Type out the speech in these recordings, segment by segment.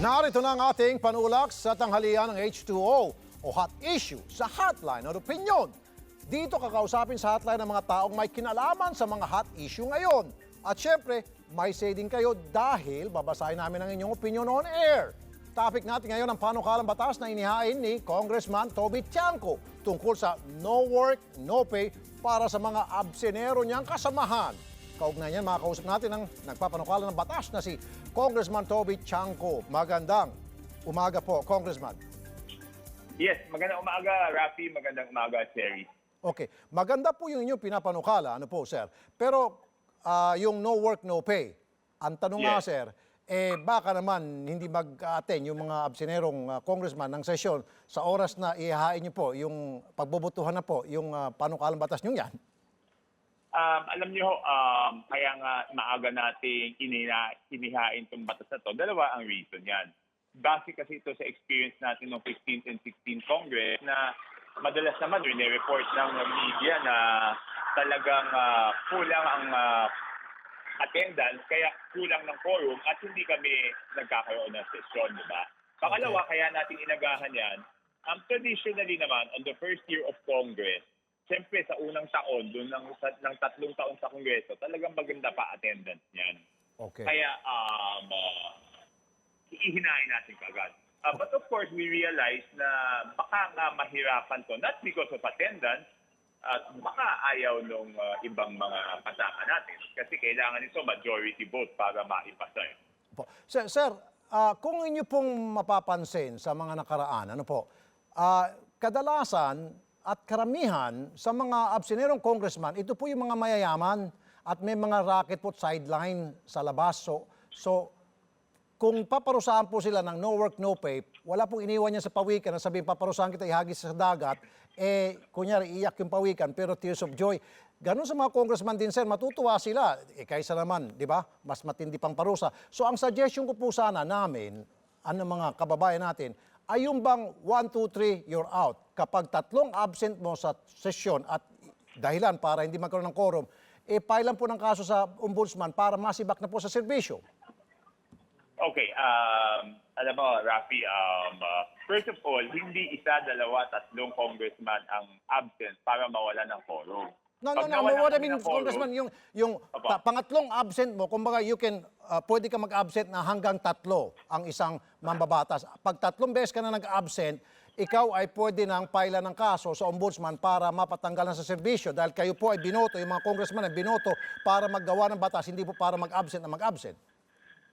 Narito na ang ating panulak sa tanghalian ng H2O o hot issue sa hotline ng opinion. Dito kakausapin sa hotline ng mga taong may kinalaman sa mga hot issue ngayon. At syempre, may say din kayo dahil babasahin namin ang inyong opinion on air. Topic natin ngayon ang panukalang batas na inihain ni Congressman Toby Tiangco tungkol sa no work, no pay para sa mga absenero niyang kasamahan. Kaugnay niyan, makakausap natin ang nagpapanukala ng batas na si Congressman Toby Chanco. Magandang umaga po, Congressman. Yes, magandang umaga, Rafi. Magandang umaga, Sherry. Okay, maganda po yung inyong pinapanukala, ano po, sir. Pero ah, yung no work, no pay, ang tanong nga, Yes. sir, eh baka naman hindi mag-attend yung mga absenerong ah, congressman ng sesyon sa oras na ihahain niyo po yung pagbubutuhan na po yung ah, panukalang batas niyo yan. Um, alam niyo, um, kaya nga maaga nating inina, inihain itong batas na to. Dalawa ang reason yan. Base kasi ito sa experience natin ng 15th and 16th Congress na madalas naman report ng media na talagang ah, kulang ang ah, attendance, kaya kulang ng quorum at hindi kami nagkakaroon ng sesyon, di ba? Pangalawa, kaya natin inagahan yan, um, traditionally naman, on the first year of Congress, siyempre sa unang taon, doon ng, sa, ng tatlong taon sa Kongreso, talagang maganda pa attendance niyan. Okay. Kaya, um, uh, iihinain natin kagad. Uh, but of course, we realize na baka nga mahirapan to, not because of attendance, at baka ayaw nung uh, ibang mga kasama natin. Kasi kailangan ito majority vote para maipasa. eh. Po. Sir, sir ah, kung inyo pong mapapansin sa mga nakaraan, ano po, ah, kadalasan at karamihan sa mga absenerong congressman, ito po yung mga mayayaman at may mga racket po sideline sa labas. So, so kung paparusahan po sila ng no work, no pay, wala pong iniwan niya sa pawikan na sabihin paparusahan kita ihagis sa dagat, eh, kunyari, iyak yung pawikan, pero tears of joy. Ganon sa mga congressman din, sir, matutuwa sila. Eh, kaysa naman, di ba, mas matindi pang parusa. So, ang suggestion ko po sana namin, ano mga kababayan natin, ay yung bang 1, 2, 3, you're out. Kapag tatlong absent mo sa sesyon at dahilan para hindi magkaroon ng quorum, eh, pailan po ng kaso sa ombudsman para masibak na po sa serbisyo. Okay, um, alam mo, Rafi, um, uh, first of all, hindi isa, dalawa, tatlong congressman ang absent para mawala ng quorum. No, no, Pag no. nawala What I kami mean, ng quorum, Congressman, yung, yung Opo. pa- pangatlong absent mo, kumbaga you can, uh, pwede ka mag-absent na hanggang tatlo ang isang mambabatas. Pag tatlong beses ka na nag-absent, ikaw ay pwede nang paila ng kaso sa ombudsman para mapatanggalan sa serbisyo dahil kayo po ay binoto, yung mga congressman ay binoto para maggawa ng batas, hindi po para mag-absent na mag-absent.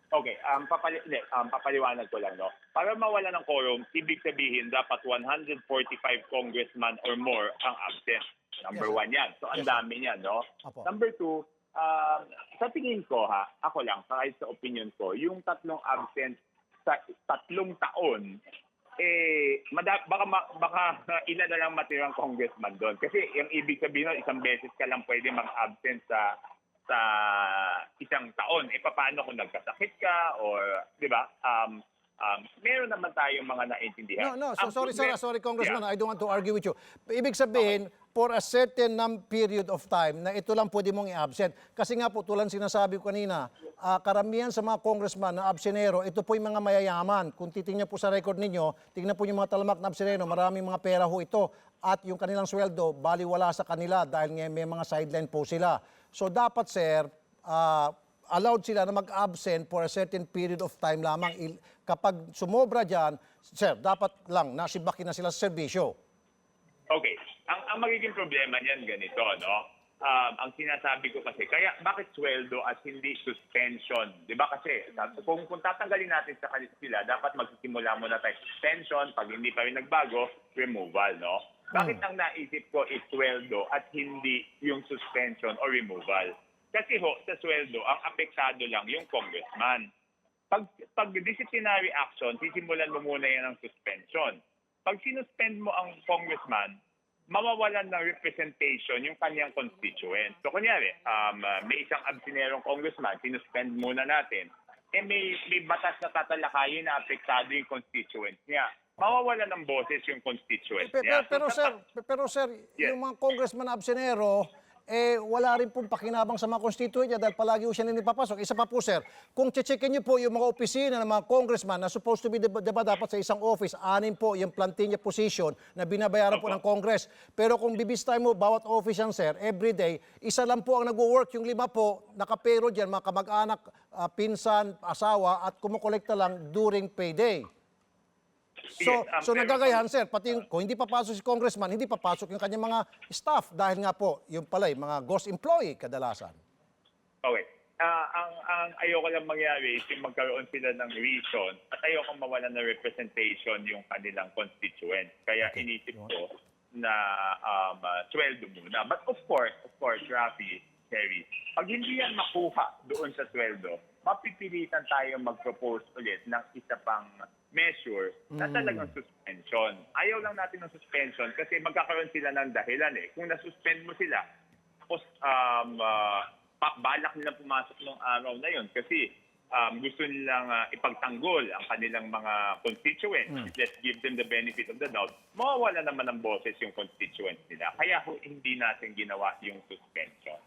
Okay, um, papali hindi, um, papaliwanag ko lang, no? Para mawala ng quorum, ibig sabihin dapat 145 congressman or more ang absent. Number Yes, sir. one yan. So, ang Yes, sir. dami niyan, no? Apo. Number two, um, sa tingin ko, ha, ako lang, kahit sa opinion ko, yung tatlong absent sa tatlong taon, eh, mada- baka, baka ilan na lang matirang congressman doon. Kasi yung ibig sabihin nun, isang beses ka lang pwede mag-absent sa sa isang taon. E paano kung nagkasakit ka or, di ba? Um, um, meron naman tayong mga No, naintindihan. no. So Ang sorry, sir. Sorry, Congressman. Yeah. I don't want to argue with you. Ibig sabihin, for a certain num- period of time na ito lang pwede mong i-absent. Kasi nga po, tulad sinasabi ko kanina, ah, karamihan sa mga congressman na absenero, ito po yung mga mayayaman. Kung titingnan po sa record ninyo, tingnan po yung mga talamak na absenero, maraming mga pera ho ito. At yung kanilang sweldo, baliwala sa kanila dahil nga may mga sideline po sila. So dapat, sir, ah, allowed sila na mag-absent for a certain period of time lamang. Kapag sumobra dyan, sir, dapat lang nasibakin na sila sa serbisyo. Okay. Ang, ang magiging problema niyan ganito, no? Um, ang sinasabi ko kasi, kaya bakit sweldo at hindi suspension? Di ba kasi, kung, kung tatanggalin natin sa kanila sila, dapat magsisimula muna tayo suspension, pag hindi pa rin nagbago, removal, no? Bakit ang naisip ko is sweldo at hindi yung suspension or removal? Kasi ho, sa sweldo, ang apektado lang yung congressman. Pag, pag disciplinary action, sisimulan mo muna yan ng suspension. Pag sinuspend mo ang congressman, mawawalan ng representation yung kanyang constituent. So kunyari, um, uh, may isang absinerong congressman, sinuspend muna natin, eh may, may batas na tatalakayin na apektado yung constituent niya. Mawawalan ng boses yung constituent Pero, niya. pero, So, sa- sir, pero sir, Yes. yung mga congressman na absenero, eh wala rin pong pakinabang sa mga constituent niya dahil palagi po siya ninipapasok. Isa pa po sir, kung checkin niyo po yung mga opisina ng mga congressman na supposed to be diba, diba dapat sa isang office, anin po yung plantilla position na binabayaran po ng Congress. Pero kung bibistay mo bawat office yan sir, every day, isa lang po ang nagwo-work, yung lima po, nakapero dyan, mga kamag-anak, ah, pinsan, asawa, at kumukolekta lang during payday. So, Yes, so pero- nagagayahan, sir, pati yung, kung hindi papasok si congressman, hindi papasok yung kanyang mga staff dahil nga po, yung pala, yung mga ghost employee kadalasan. Okay. Ah, ang ang ayoko lang mangyari is yung magkaroon sila ng reason at ayoko mawalan ng representation yung kanilang constituent. Kaya Okay. inisip ko na um, ah, sweldo muna. But of course, of course, Rafi, Terry, pag hindi yan makuha doon sa sweldo, mapipilitan tayo mag-propose ulit ng isa pang measure na talagang suspension. Ayaw lang natin ng suspension kasi magkakaroon sila ng dahilan eh. Kung nasuspend mo sila, tapos um, pa- balak nilang pumasok ng araw na yon kasi um, gusto nilang ah, ipagtanggol ang kanilang mga constituents. Let's give them the benefit of the doubt. Mawawala naman ng boses yung constituents nila. Kaya hindi natin ginawa yung suspension.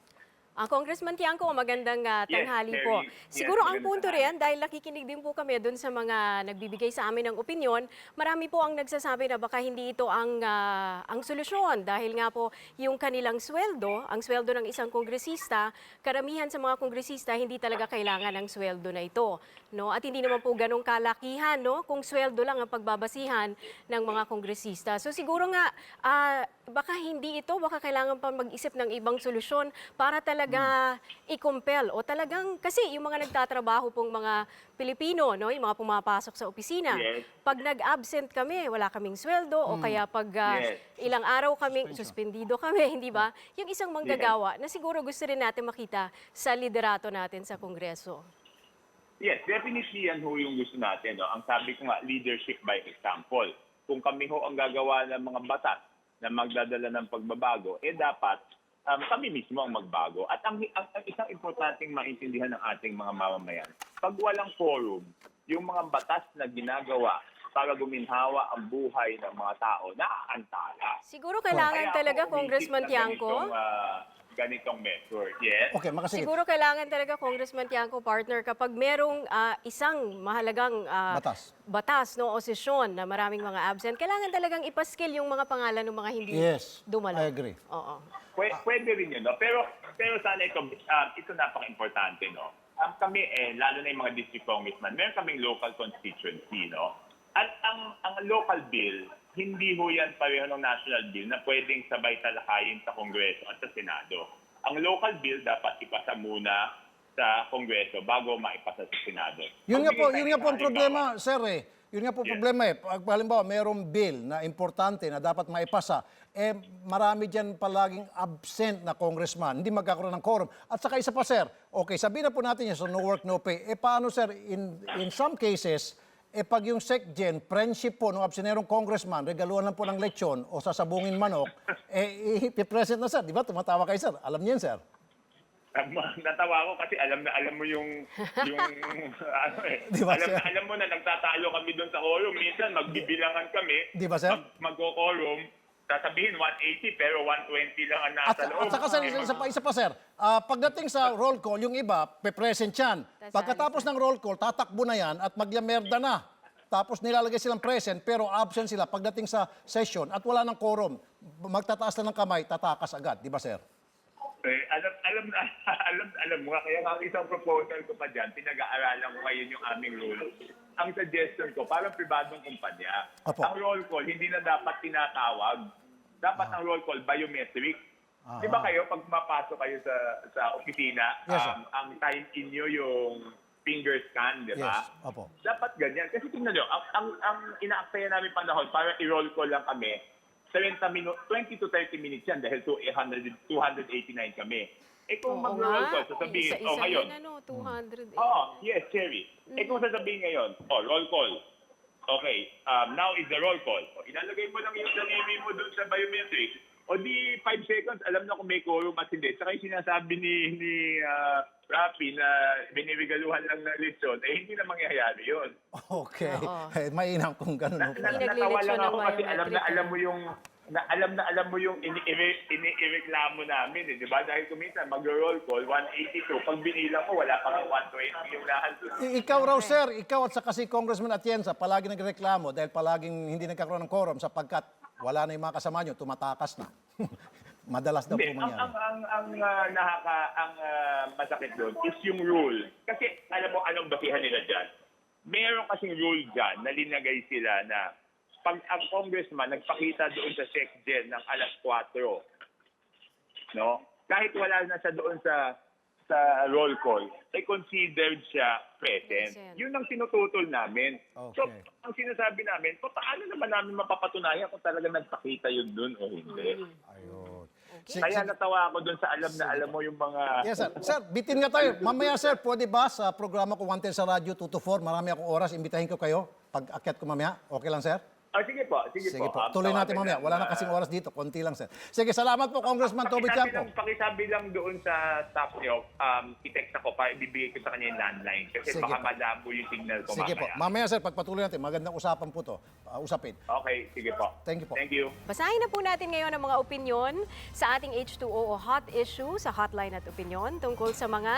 Ah, Congressman Tiangco, magandang Yes, tanghali very- po. yes, Siguro ang magandang punto riyan, dahil nakikinig din po kami doon sa mga nagbibigay sa amin ng opinion, marami po ang nagsasabi na baka hindi ito ang, ah, ang solusyon. Dahil nga po yung kanilang sweldo, ang sweldo ng isang kongresista, karamihan sa mga kongresista hindi talaga kailangan ng sweldo na ito. No? At hindi naman po ganong kalakihan no? kung sweldo lang ang pagbabasihan ng mga kongresista. So siguro nga, ah, baka hindi ito, baka kailangan pa mag-isip ng ibang solusyon para talaga i-compel o talagang, kasi yung mga nagtatrabaho pong mga Pilipino, no, yung mga pumapasok sa opisina, Yes. pag nag-absent kami, wala kaming sweldo o kaya pag ah, Yes. ilang araw kaming suspendido kami, hindi ba? Yung isang manggagawa na siguro gusto rin natin makita sa liderato natin sa Kongreso. Yes, definitely yan ho yung gusto natin. No? Ang sabi ko nga, leadership by example. Kung kami ho ang gagawa ng mga batas na magdadala ng pagbabago, eh dapat um, kami mismo ang magbago. At ang, ang, ang isang importanteng maintindihan ng ating mga mamamayan, pag walang forum, yung mga batas na ginagawa para guminhawa ang buhay ng mga tao, naaantala. Siguro kailangan Kaya talaga, Congressman Tiangco, Ganitong, ah, ganitong measure. Yes? Okay, makasige. Siguro kailangan talaga, Congressman Tiangco, partner, kapag merong ah, isang mahalagang ah, Batas. batas no, o sesyon na maraming mga absent, kailangan talagang ipaskill yung mga pangalan ng mga hindi Yes, dumalo. I agree. Oo. Pwede, pwede rin yun, no? Pero, pero sana ito, um, ito napaka-importante, no? Um, kami, eh, lalo na yung mga district congressman, meron kaming local constituency, no? At ang, ang local bill, hindi ho yan pareho ng national bill na pwedeng sabay talakayin sa Kongreso at sa Senado. Ang local bill dapat ipasa muna sa Kongreso bago maipasa sa Senado. Yun nga po, yun nga po ang ng problema, sir eh. Yun nga po Yes. problema eh. Pag halimbawa, mayroong bill na importante na dapat maipasa, eh marami dyan palaging absent na congressman, hindi magkakaroon ng quorum. At saka isa pa, sir, okay, sabihin na po natin yan, so no work, no pay. Eh paano, sir, in, in some cases, eh pag yung SecGen, friendship po ng absenerong congressman, regaluhan lang po ng lechon o sasabungin manok, eh ipipresent na, sir. Di ba? Tumatawa kayo, sir. Alam niyan, sir. Natawa ko kasi alam na alam mo yung yung ano eh. Di ba, alam sir? na alam mo na nagtatalo kami doon sa quorum. Minsan magbibilangan kami. Di ba, sir? Mag, magko-quorum. Sasabihin 180 pero 120 lang ang At, nasa loob. at saka sir, Eh, isa pa, isa pa sir, Ah, pagdating sa roll call, yung iba, pe-present yan. Pagkatapos ng roll call, tatakbo na yan at maglamerda na. Tapos nilalagay silang present pero absent sila pagdating sa session at wala ng quorum. Magtataas na ng kamay, tatakas agad. Di ba sir? Eh, alam alam na alam alam mo nga, kaya ang isang proposal ko pa diyan, pinag-aaralan ko ngayon yung aming rule. Ang suggestion ko, parang pribadong kumpanya, Opo. ang roll call hindi na dapat tinatawag. Dapat ang roll call biometric. Di ba kayo, pag mapasok kayo sa sa opisina, Yes, sir. um, ang time in nyo yung finger scan, di ba? Yes, opo. Dapat ganyan. Kasi tingnan nyo, ang, ang, ang inaaksaya namin panahon, para i-roll call lang kami, 70 minutes, 20 to 30 minutes yan dahil 200, 289 kami. Eh kung Oo mag-roll nga. call, sasabihin, Isa-isa oh ngayon, yun, ano, 200. eh. Oo, yes, Cherry. Eh kung sasabihin ngayon, oh, roll call. Okay, um, now is the roll call. O, ilalagay mo lang yung sarili mo doon sa biometric. O di 5 seconds, alam na kung may quorum at hindi. Saka yung sinasabi ni, ni uh, Rafi na binirigaluhan lang ng lechon, eh hindi na mangyayari yun. Okay. Oo. Eh, mainam kung ganun. Na, na. Hindi natawa lang ng ako kasi alam na alam mo yung na alam na alam mo yung ini- inireklamo namin, eh, di ba? Dahil kuminsan mag-roll call, 182. Pag binilang ko, wala pang 120 yung nandun. I- ikaw raw, sir, ikaw at saka si Congressman Atienza, palagi nagreklamo dahil palaging hindi nagkakaroon ng quorum sapagkat wala na yung mga kasama nyo, tumatakas na. Madalas daw po Hindi, ang, ang, ang, ang ah, nakaka, ang ah, masakit doon is yung rule. Kasi alam mo anong basihan nila dyan? Meron kasing rule dyan na linagay sila na pag ang congressman nagpakita doon sa SecGen ng alas 4, no? Kahit wala na siya doon sa sa roll call, ay considered siya present. Present. Yun ang tinututol namin. So, Okay. ang sinasabi namin, so paano naman namin mapapatunayan kung talaga nagpakita yun doon o hindi? Ayun. Kaya natawa ako doon sa alam na alam mo yung mga... Yes, sir. Sir, bitin nga tayo. Mamaya, sir, pwede ba sa programa ko Wanted sa Radyo 2 to 4, marami akong oras, imbitahin ko kayo pag akyat ko mamaya. Okay lang, sir? Ah, sige po, sige, Sige po. Ah, Tuloy natin mamaya. Wala na ah, kasing oras dito. Konti lang, sir. Sige, salamat po, Congressman Toby pakisabi Chanco. lang, pakisabi lang doon sa staff niyo, um, i-text ako pa, ibibigay ko sa kanya yung landline. Kasi Sige baka po. malabo yung signal ko Sige po. mamaya. Mamaya, sir, pagpatuloy natin. Magandang usapan po to. Ah, usapin. Okay, sige po. Thank you po. Thank you. Basahin na po natin ngayon ang mga opinion sa ating H2O o hot issue sa hotline at opinion tungkol sa mga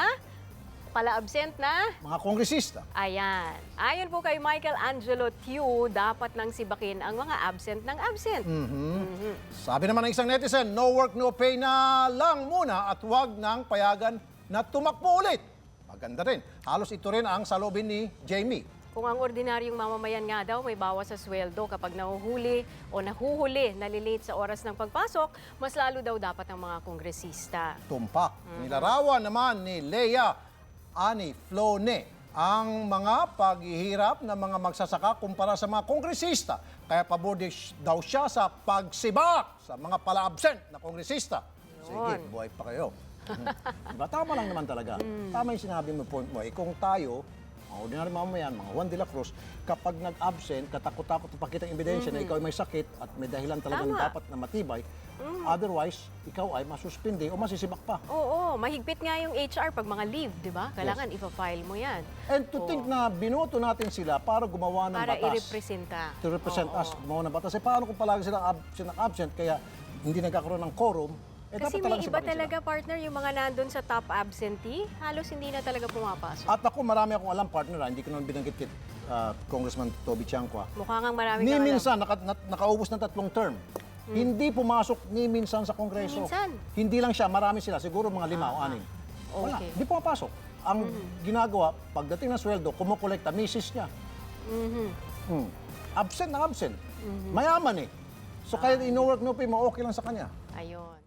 pala-absent na Mga kongresista. Ayan. Ayon po kay Michael Angelo Tew, dapat nang sibakin ang mga absent ng absent. Sabi naman ng isang netizen, no work, no pay na lang muna at huwag nang payagan na tumakbo ulit. Maganda rin. Halos ito rin ang salobin ni Jamie. Kung ang ordinaryong mamamayan nga daw may bawas sa sweldo kapag nahuhuli o nahuhuli, nalilate sa oras ng pagpasok, mas lalo daw dapat ang mga kongresista. tumpak. Nilarawan naman ni Leia Ani Flone ang mga paghihirap ng mga magsasaka kumpara sa mga kongresista. Kaya pabor daw siya sa pagsibak sa mga pala-absent na kongresista. Sige, buhay pa kayo. diba? Tama lang naman talaga. Tama yung sinabi mo, point mo. Eh, kung tayo, mga ordinary mamamayan, mga Juan de la Cruz, kapag nag-absent, katakot-takot ipakita ang ebidensya na ikaw ay may sakit at may dahilan talagang Tama. dapat na matibay, otherwise, ikaw ay masuspindi o masisibak pa. Oo, mahigpit nga yung HR pag mga leave, di ba? Kailangan ipa-file mo yan. And to think na binoto natin sila para gumawa ng Para batas. i-representa. To represent Oo. us, gumawa ng batas. Eh paano kung palagi sila absent, absent kaya hindi nagkakaroon ng quorum, eh Kasi dapat may talaga iba sibakin talaga, sila. partner, yung mga nandun sa top absentee, halos hindi na talaga pumapasok. At ako, marami akong alam, partner, ah, hindi ko naman binanggit kit ah, Congressman Toby Chanqua. Mukha kang marami Ni kang alam. minsan, naka, na, nakaubos ng tatlong term. Hindi pumasok ni minsan sa Kongreso. Minsan? Hindi lang siya, marami sila, siguro mga lima o anim. Wala, Okay. hindi pumapasok. Ang ginagawa, pagdating ng sweldo, kumukolekta, misis niya. Hmm. Absent na absent. Mayaman eh. So kaya no work, no pay, mo okay lang sa kanya. Ayun.